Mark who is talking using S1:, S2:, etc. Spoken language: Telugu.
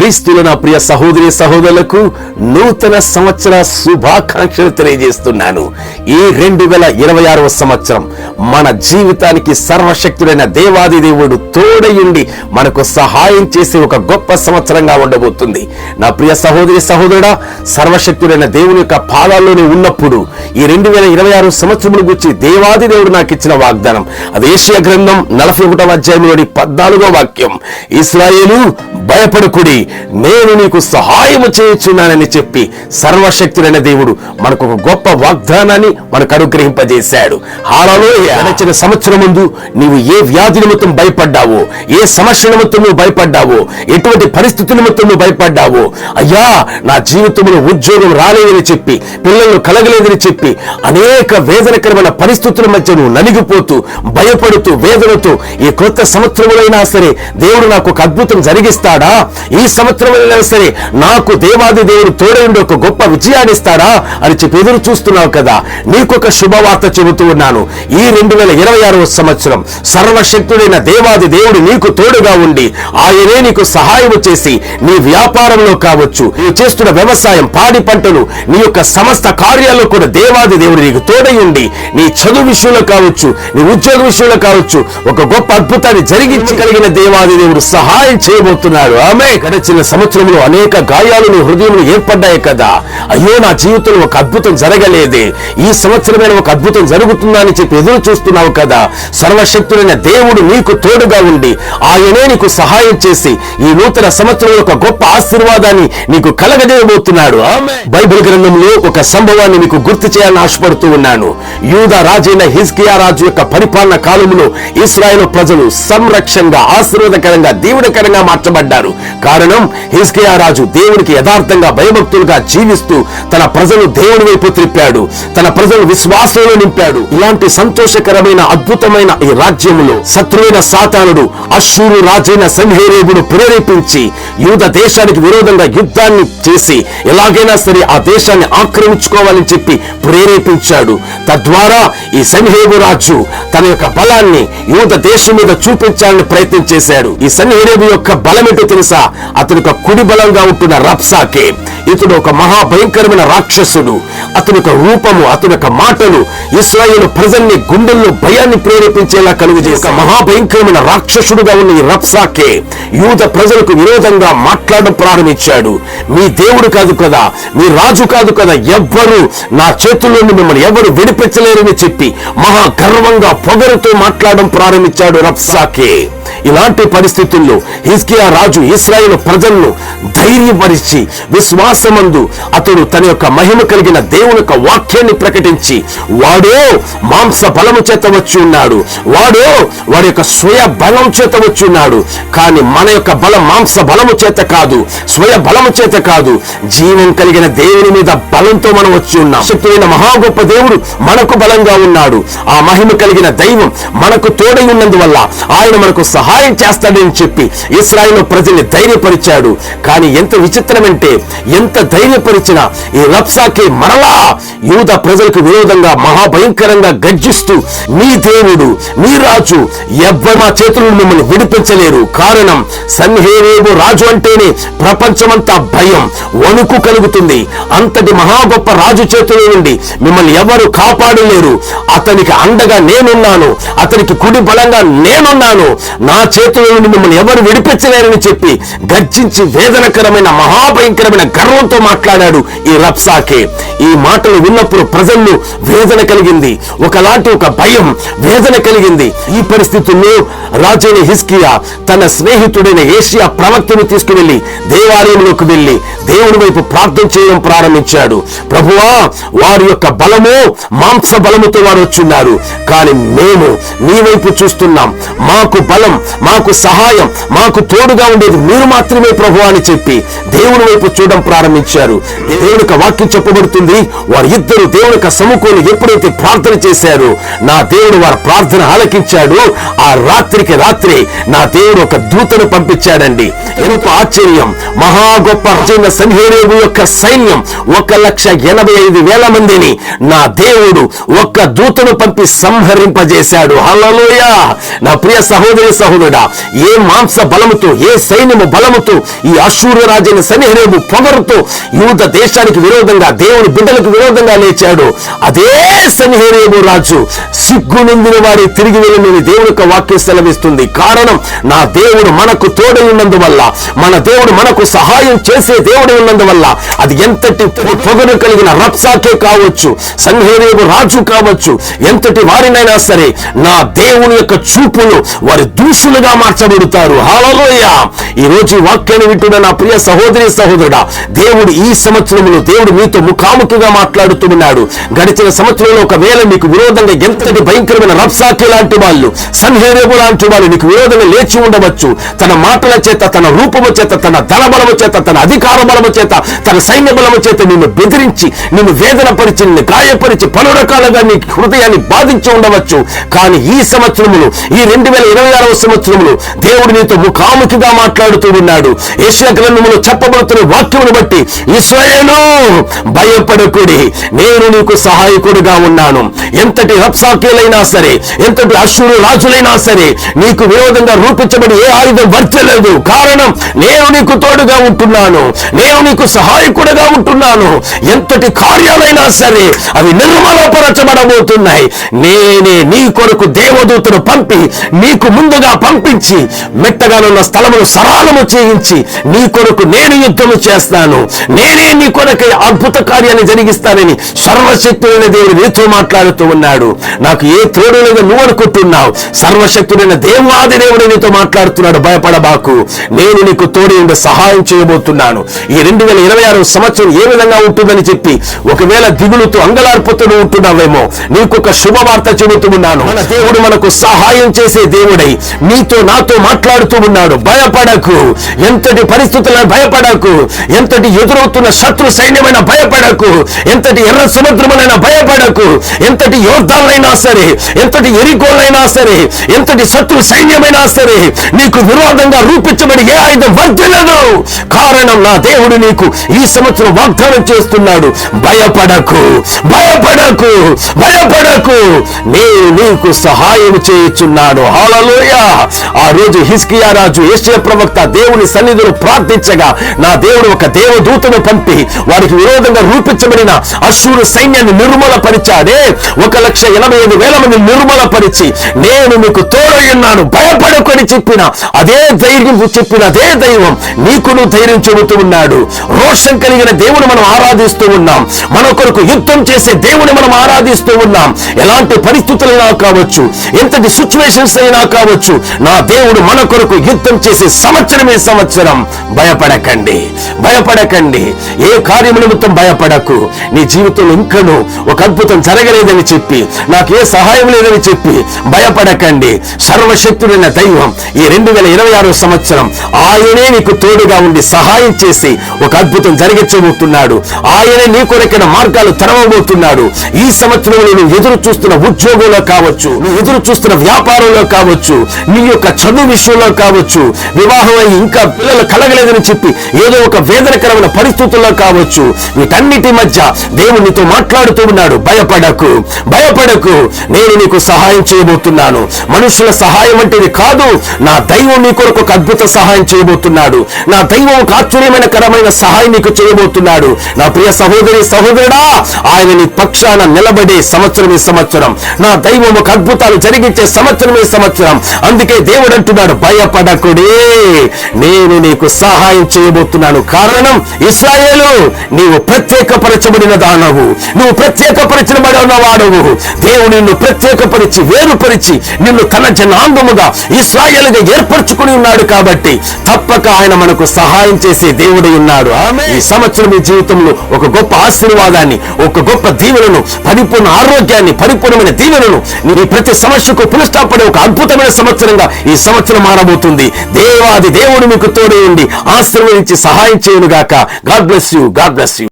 S1: క్రీస్తుల నా ప్రియ సహోదరి సహోదరులకు నూతన సంవత్సర శుభాకాంక్షలు తెలియజేస్తున్నాను. ఈ రెండు వేల ఇరవై ఆరవ సంవత్సరం మన జీవితానికి సర్వశక్తుడైన దేవాది దేవుడు తోడయుండి మనకు సహాయం చేసే ఒక గొప్ప సంవత్సరంగా ఉండబోతుంది. నా ప్రియ సహోదరి సహోదరుడా సర్వశక్తుడైన దేవుని యొక్క పాదాల్లోనే ఉన్నప్పుడు ఈ రెండు వేల ఇరవై ఆరు సంవత్సరముల గురించి దేవాది దేవుడు నాకు ఇచ్చిన వాగ్దానం. అది ఏషియా గ్రంథం నలభై ఒకటవ అధ్యాయంలోని పద్నాలుగో వాక్యం. ఇస్రాయేలు భయపడుకుడి నేను నీకు సహాయము చేయుచున్నానని చెప్పి సర్వశక్తుడైన దేవుడు మనకు ఒక గొప్ప వాగ్దానాన్ని మనకు అనుగ్రహింపజేశాడు. హాలలో గడిచిన సంవత్సరం ముందు నీవు ఏ వ్యాధి నిమిత్తం భయపడ్డావో ఏ సమస్య నిమిత్తం నువ్వు భయపడ్డావో ఎటువంటి పరిస్థితుల నిమిత్తం నువ్వు భయపడ్డావో అయ్యా నా జీవితంలో ఉద్యోగం రాలేదని చెప్పి పిల్లలు కలగలేదని చెప్పి అనేక వేదనకరమైన పరిస్థితుల మధ్య నువ్వు నలిగిపోతూ భయపడుతూ వేదనతో ఈ కొత్త సంవత్సరములైనా సరే దేవుడు నాకు ఒక అద్భుతం జరిగిస్తాడా? ఈ సంవత్సరమైనా సరే నాకు దేవాది దేవుడు తోడైండి ఒక గొప్ప విజయాన్ని ఇస్తాడా అని చెప్పి ఎదురు చూస్తున్నావు కదా. నీకు ఒక శుభవార్త చెబుతూ ఉన్నాను. ఈ రెండు వేల ఇరవై ఆరవ సంవత్సరం సర్వశక్తుడైన దేవాది దేవుడు నీకు తోడుగా ఉండి ఆయనే నీకు సహాయం చేసి నీ వ్యాపారంలో కావచ్చు నీవు చేస్తున్న వ్యవసాయం పాడి పంటలు నీ యొక్క సమస్త కార్యాల్లో కూడా దేవాది దేవుడు నీకు తోడై ఉండి నీ చదువు విషయంలో కావచ్చు నీ ఉద్యోగ విషయంలో కావచ్చు ఒక గొప్ప అద్భుతాన్ని జరిగించగలిగిన దేవాది దేవుడు సహాయం చేయబోతున్నాడు. ఆమె గడిచిన సంవత్సరంలో అనేక గాయాలు నీ హృదయంలో ఏర్పడ్డాయి కదా. అయ్యో నా జీవితంలో ఒక అద్భుతం జరగలేదే. ఈ సంవత్సరమైన ఒక అద్భుతం జరుగుతుందా అని చెప్పి ఎదురు చూస్తున్నావు కదా. సర్వశక్తుడైన దేవుడు నీకు తోడుగా ఉండి ఆయనే నీకు సహాయం చేసి ఈ నూతన సంవత్సరంలో ఒక గొప్ప ఆశీర్వాదాన్ని నీకు కలగజేయబోతున్నాడు. ఆమె బైబిల్ గ్రంథంలో ఒక సంభవాన్ని మీకు గుర్తు చేయాలని ఆశపడుతూ ఉన్నాను. యూద రాజైన హిజ్కియా రాజు యొక్క పరిపాలన కాలంలో ఇస్రాయేల్ ప్రజలు సంరక్షంగా ఆశీర్వాదకరంగా దేవుడికరంగా మార్చబడ్డారు. కారణం హిజ్కియా రాజు దేవునికి యథార్థంగా భయభక్తులుగా జీవిస్తూ తన ప్రజలు దేవుని వైపు త్రిప్పాడు. తన ప్రజలు విశ్వాసంలో నింపాడు. ఇలాంటి సంతోషకరమైన అద్భుతమైన ఈ రాజ్యములో శత్రువైన సాతానుడు అశ్వరు రాజైన సంహేరేబుడు ప్రేరేపించి యూద దేశానికి విరోధంగా యుద్ధాన్ని చేసి ఎలాగైనా సరే ఆ దేశాన్ని ఆక్రమించుకోవాలని చెప్పి ప్రేరేపించాడు. తద్వారా ఈ సంహేబు రాజు తన యొక్క బలాన్ని యూద దేశం మీద చూపించాలని ప్రయత్నం చేశాడు. ఈ సంహేరేబు యొక్క బలం తెలుసా? అతని యొక్క కుడి బలంగా ఉంటున్న రప్సాకే. ఇతడు ఒక మహాభయంకరమైన రాక్షసుడు. అతని యొక్క రూపము అతని యొక్క మాటలు ఇస్రాయేల్ ప్రజల్ని గుండెల్లో భయాన్ని ప్రేరేపించేలా కలుగు ఒక మహాభయంకరమైన రాక్షసుడుగా ఉన్న ఈ రప్సాకే యూద ప్రజలకు విరోధంగా మాట్లాడడం ప్రారంభించాడు. మీ దేవుడు కాదు కదా మీ రాజు కాదు కదా ఎవ్వరు నా చేతుల్లో మిమ్మల్ని ఎవరు విడిపించలేరని చెప్పి మహా గర్వంగా పొగరుతో మాట్లాడడం ప్రారంభించాడు రప్సాకే. ఇలాంటి పరిస్థితుల్లో హిస్కియా రాజు ఇస్రాయేల్ ప్రజలను ధైర్యపరిచి విశ్వాసమందు అతడు తన యొక్క మహిమ కలిగిన దేవుని యొక్క వాక్యాన్ని ప్రకటించి వాడో మాంస బలము చేత వచ్చి ఉన్నాడు. వాడో వాడి యొక్క స్వయ బలం చేత వచ్చి ఉన్నాడు. కానీ మన యొక్క బలం మాంస బలము చేత కాదు స్వయ బలము చేత కాదు. జీవం కలిగిన దేవుని మీద బలంతో మనం వచ్చి ఉన్నాం. శక్తులైన మహా గొప్ప దేవుడు మనకు బలంగా ఉన్నాడు. ఆ మహిమ కలిగిన దైవం మనకు తోడై ఉన్నందువల్ల ఆయన మనకు సహాయం చేస్తాడని చెప్పి ఇస్రాయిల్ ప్రజల్ని ధైర్యపరిచాడు కానీ ఎంత విచిత్రమంటే ఎంత ధైర్యపరిచినా ఈ రప్సాకి మరలా యూద ప్రజలకు విరోధంగా మహాభయంకరంగా గర్జిస్తూ మీ దేవుడు మీ రాజు ఎవ్వరు మా చేతులను మిమ్మల్ని విడిపించలేరు. కారణం సన్హేరేబు రాజు అంటేనే ప్రపంచమంతా భయం వణుకు కలుగుతుంది. అంతటి మహా గొప్ప రాజు చేతుల నుండి మిమ్మల్ని ఎవరు కాపాడలేరు. అతనికి అండగా నేనున్నాను అతనికి కుడి బలంగా నేనున్నాను. నా చేతుల నుండి మిమ్మల్ని ఎవరు విడిపించలేరని చెప్పి గర్జించి వేదనకరమైన మహాభయంకరమైన గర్వంతో మాట్లాడాడు ఈ రప్సాకే ఈ మాటలు విన్నప్పుడు ప్రజల్లో వేదన కలిగింది. ఒకలాంటి ఒక భయం వేదన కలిగింది. ఈ పరిస్థితుల్లో రాజైన హిస్కియా తన స్నేహితుడైన ఏషియా ప్రవక్తను తీసుకువెళ్ళి దేవాలయంలోకి వెళ్ళి దేవుని వైపు ప్రార్థన చేయడం ప్రారంభించాడు. ప్రభువా వారి యొక్క బలము మాంస బలముతో వారు వచ్చున్నారు కానీ మేము నీ వైపు చూస్తున్నాం. మాకు బలం మాకు సహాయం మాకు తోడుగా ఉండేది మీరు మాత్రమే ప్రభు అని చెప్పి దేవుని వైపు చూడడం ప్రారంభించారు. దేవుడికి వాక్యం చెప్పబడుతుంది వారు ఇద్దరు దేవునికి యొక్క ఎప్పుడైతే ప్రార్థన చేశారో నా దేవుడు వారి ప్రార్థన ఆలకించాడు. ఆ రాత్రికి రాత్రి నా దేవుడు ఒక దూతను పంపించాడండి. ఎంత ఆశ్చర్యం! మహా గొప్ప సంహేరేవు యొక్క సైన్యం ఒక లక్ష ఎనభై ఐదు వేల మందిని నా దేవుడు ఒక్క దూతను పంపి సంహరింపజేశాడు. హల్లెలూయా! నా ప్రియ సహోదరి సహోదరు సహోదరుడా ఏ మాంస బలముతో ఏ సైన్యము బలముతో ఈ అశూర్యరాజైన సన్నిహరేబు పొగరుతో యూత దేశానికి విరోధంగా దేవుని బిడ్డలకు విరోధంగా లేచాడు. అదే సన్హేరేము రాజు సిగ్గు నిందిన వారి తిరిగి వెళ్ళిన దేవుని యొక్క వాక్యం సెలవిస్తుంది. కారణం నా దేవుడు మనకు తోడై ఉన్నందువల్ల మన దేవుడు మనకు సహాయం చేసే దేవుడు ఉన్నందువల్ల అది ఎంతటి పొగను కలిగిన రప్సాకే కావచ్చు సంహేరేము రాజు కావచ్చు ఎంతటి వారినైనా సరే నా దేవుని యొక్క చూపులు వారి దూషులుగా మార్చబడతారు. హాలలోయ ఈ రోజు వాక్యాన్ని వింటున్న నా ప్రియ సహోదరి సహోదరుడా దేవుడు ఈ సంవత్సరంలో దేవుడు మీతో ముఖాముఖిగా మాట్లాడుతూ ఉన్నాడు. గడిచిన సంవత్సరంలో ఒకవేళ మీకు విరోధంగా ఎంతటి భయంకరమైన రప్సాకి లాంటి వాళ్ళు సంహేరేబు లాంటి వాళ్ళు నీకు విరోధంగా లేచి ఉండవచ్చు. తన మాటల చేత తన రూపము చేత తన ధన బలము చేత తన అధికార బలము చేత తన సైన్య బలము చేత నిన్ను బెదిరించి నిన్ను వేదన పరిచి నిన్ను గాయపరిచి పలు రకాలుగా నీ హృదయాన్ని బాధించి ఉండవచ్చు. కానీ ఈ సంవత్సరములు ఈ రెండు వేల ఇరవై ఆరవ సంవత్సరములు దేవుడు నీతో ముఖాముఖిగా మాట్లాడుతూ ఉన్నాడు. ఏషియా గ్రంథములు చెప్పబడుతున్న వాక్యమును బట్టి ఇస్రాయేలు భయపడకుడి. నేను నీకు సహాయకుడిగా ఉన్నాను. ఎంతటి రప్సాకేలైనా సరే ఎంతటి అశ్వరు రాజులైనా సరే నీకు విరోధంగా రూపించబడి ఏ ఆయుధం వర్చలేదు. కారణం నేను నీకు తోడుగా ఉంటున్నాను. నేను నీకు సహాయకుడిగా ఉంటున్నాను. ఎంతటి కార్యాలైనా సరే అవి నిర్మలపరచబడబోతున్నాయి. నేనే నీ కొరకు దేవదూతను పంపి నీకు ముందుగా పంపించి మెట్టగానున్న స్థలమును సరాలము చేయించి నీ కొరకు నేను యుద్ధము చేస్తాను. నేనే నీ కొరకు అద్భుత కార్యాన్ని జరిగిస్తానని సర్వశక్తుడైన దేవుడు నీతో మాట్లాడుతూ ఉన్నాడు. నాకు ఏ తోడు లేదో నువ్వు అనుకుంటున్నావు. సర్వశక్తుడైన దేవాది దేవుడు నీతో మాట్లాడుతున్నాడు. భయపడబాకు. నేను నీకు తోడి ఉండి సహాయం చేయబోతున్నాను. ఈ రెండు వేల ఇరవై ఆరు సంవత్సరం ఏ విధంగా ఉంటుందని చెప్పి ఒకవేళ దిగులుతో అంగలార్పుతూ ఉంటున్నావేమో నీకు ఒక శుభవార్త చెబుతూ ఉన్నాను. మన దేవుడు మనకు సహాయం చేసే దేవుడై నీతో నాతో మాట్లాడుతూ ఉన్నాడు. భయపడకు. ఎంతటి పరిస్థితులను భయపడకు. ఎంతటి ఎదురవుతున్న శత్రు సైన్యమైన భయపడకు. ఎంతటి ఎర్ర సముద్రములైనా భయపడకు. ఎంతటి యోద్ధాలైనా సరే ఎంతటి ఎరికోలైనా సరే ఎంతటి శత్రు సైన్యమైనా సరే నీకు విరోధంగా రూపించబడి ఏ ఆయుధం వర్ధిల్లదు. కారణం నా దేవుడు నీకు ఈ సంవత్సరం వాగ్దానం చేస్తున్నాడు. భయపడకు భయపడకు భయపడకు. నేను నీకు సహాయం చేయుచున్నాను హాలలోయ ఆ రోజు హిస్కియా రాజు ఏషియ ప్రవక్త దేవుని సన్నిధిలో ప్రార్థించగా నా దేవుడు ఒక దేవదూతను పంపి వారికి విరోధంగా రూపించబడిన అశూరు సైన్యాన్ని నిర్మూలపరిచాడే. ఒక లక్ష ఎనభై ఐదు వేల మంది నిర్మూలపరిచి నేను మీకు తోడయ్యున్నాను భయపడకొని చెప్పిన అదే ధైర్యం చెప్పిన అదే దైవం నీకును ధైర్యం చెబుతూ ఉన్నాడు. రోషం కలిగిన దేవుని మనం ఆరాధిస్తూ ఉన్నాం. మన కొరకు యుద్ధం చేసే దేవుని మనం ఆరాధిస్తూ ఉన్నాం. ఎలాంటి పరిస్థితులైనా కావచ్చు ఎంతటి సిచ్యువేషన్స్ అయినా కావచ్చు నా దేవుడు మన కొరకు యుద్ధం చేసే సంవత్సరమే సంవత్సరం. భయపడకండి భయపడకండి. ఏ కార్యము నిమిత్తం భయపడకు. నీ జీవితంలో ఇంకను ఒక అద్భుతం జరగలేదని చెప్పి నాకు ఏ సహాయం లేదని చెప్పి భయపడకండి. సర్వశక్తుడైన దైవం ఈ రెండు వేల ఇరవై ఆరో సంవత్సరం ఆయనే నీకు తోడుగా ఉండి సహాయం చేసి ఒక అద్భుతం జరిగించబోతున్నాడు. ఆయనే నీ కొరకైన మార్గాలు తెరవబోతున్నాడు. ఈ సంవత్సరంలో నేను ఎదురు చూస్తున్న ఉద్యోగంలో కావచ్చు నువ్వు ఎదురు చూస్తున్న వ్యాపారంలో కావచ్చు నీ యొక్క చదువు విషయంలో కావచ్చు వివాహం అయి ఇంకా పిల్లలు కలగలేదని చెప్పి ఏదో ఒక వేదనకరమైన పరిస్థితుల్లో కావచ్చు వీటన్నిటి మధ్య దేవుడు నీతో మాట్లాడుతూ ఉన్నాడు. భయపడకు. భయపడకు. నేను నీకు సహాయం చేయబోతున్నాను. మనుషుల సహాయం అంటే కాదు. నా దైవం నీ కొరకు ఒక అద్భుత సహాయం చేయబోతున్నాడు. నా దైవం ఒక ఆశ్చర్యమైన కరమైన సహాయం నీకు చేయబోతున్నాడు. నా ప్రియ సహోదరి సహోదరుడా ఆయన నీ పక్షాన నిలబడే సంవత్సరం ఈ సంవత్సరం. నా దైవం ఒక అద్భుతాలు జరిగించే సంవత్సరం ఈ సంవత్సరం. అందుకే దేవుడు అంటున్నాడు భయపడకుడే. నేను నీకు సహాయం చేయబోతున్నాను. కారణం ఇస్రాయేలు నీవు ప్రత్యేకపరచబడిన దానవు నువ్వు ప్రత్యేకపరచబడిన వాడవు దేవుడు నిన్ను ప్రత్యేకపరిచి వేరుపరిచి నిన్ను తన జనాంగముగా ఇస్రాయేలుగా ఏర్పరచుకుని ఉన్నాడు కాబట్టి తప్పక ఆయన మనకు సహాయం చేసే దేవుడై ఉన్నాడు. ఆమె ఈ సంవత్సరం ఈ జీవితంలో ఒక గొప్ప ఆశీర్వాదాన్ని ఒక గొప్ప దీవెనను పరిపూర్ణ ఆరోగ్యాన్ని పరిపూర్ణమైన దీవెనను నీ ప్రతి సమస్యకు పునఃస్థాపడే ఒక అద్భుతమైన సంవత్సరంగా ఈ సంవత్సరం మారబోతుంది. దేవాది దేవుడు మీకు తోడే ఉండి ఆశీర్వదించి సహాయం చేయను గాక God bless you God bless you